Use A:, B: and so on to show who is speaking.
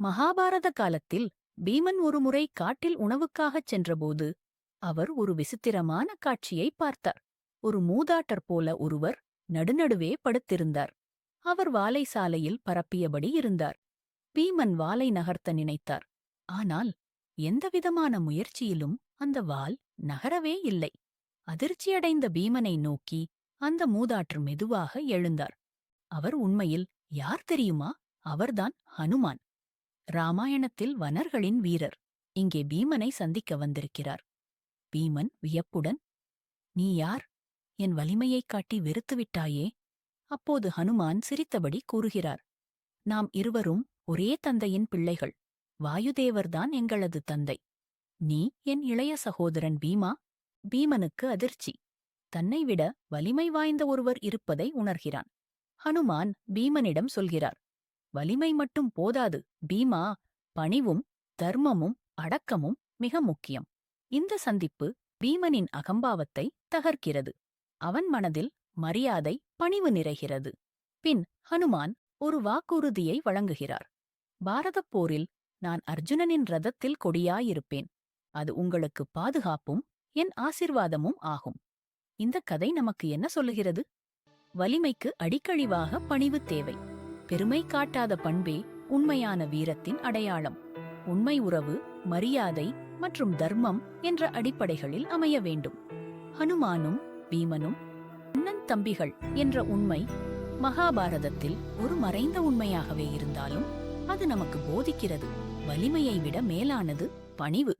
A: மகாபாரத காலத்தில் பீமன் ஒருமுறை காட்டில் உணவுக்காகச் சென்றபோது அவர் ஒரு விசித்திரமான காட்சியை பார்த்தார். ஒரு மூதாட்டர் போல ஒருவர் நடுநடுவே படுத்திருந்தார். அவர் வாலை சாலையில் பரப்பியபடி இருந்தார். பீமன் வாலை நகர்த்த நினைத்தார். ஆனால் எந்தவிதமான முயற்சியிலும் அந்த வால் நகரவே இல்லை. அதிர்ச்சியடைந்த பீமனை நோக்கி அந்த மூதாற்று மெதுவாக எழுந்தார். அவர் உண்மையில் யார் தெரியுமா? அவர்தான் ஹனுமான். ராமாயணத்தில் வனர்களின் வீரர். இங்கே பீமனை சந்திக்க வந்திருக்கிறார். பீமன் வியப்புடன் நீ யார்? என் வலிமையைக் காட்டி வெறுத்துவிட்டாயே அப்போது ஹனுமான் சிரித்தபடி கூறுகிறார் நாம் இருவரும் ஒரே தந்தையின் பிள்ளைகள். வாயுதேவர்தான் எங்களது தந்தை. நீ என் இளைய சகோதரன் பீமா. பீமனுக்கு அதிர்ச்சி. தன்னை விட வலிமை வாய்ந்த ஒருவர் இருப்பதை உணர்கிறான். ஹனுமான் பீமனிடம் சொல்கிறார் வலிமை மட்டும் போதாது. பீமா பணிவும் தர்மமும் அடக்கமும் மிக முக்கியம். இந்த சந்திப்பு பீமனின் அகம்பாவத்தை தகர்க்கிறது. அவன் மனதில் மரியாதை பணிவு நிறைகிறது. பின் ஹனுமான் ஒரு வாக்குறுதியை வழங்குகிறார். பாரதப் போரில் நான் அர்ஜுனனின் ரதத்தில் கொடியாயிருப்பேன். அது உங்களுக்கு பாதுகாப்பும் என் ஆசிர்வாதமும் ஆகும். இந்த கதை நமக்கு என்ன சொல்லுகிறது? வலிமைக்கு அடிக்கழிவாக பணிவு தேவை. பெருமை காட்டாத பண்பே உண்மையான வீரத்தின் அடையாளம். உண்மை உறவு மரியாதை மற்றும் தர்மம் என்ற அடிப்படைகளில் அமைய வேண்டும். ஹனுமானும் பீமனும் அண்ணன் தம்பிகள் என்ற உண்மை மகாபாரதத்தில் ஒரு மறைந்த உண்மையாகவே இருந்தாலும் அது நமக்கு போதிக்கிறது. வலிமையை விட மேலானது பணிவு.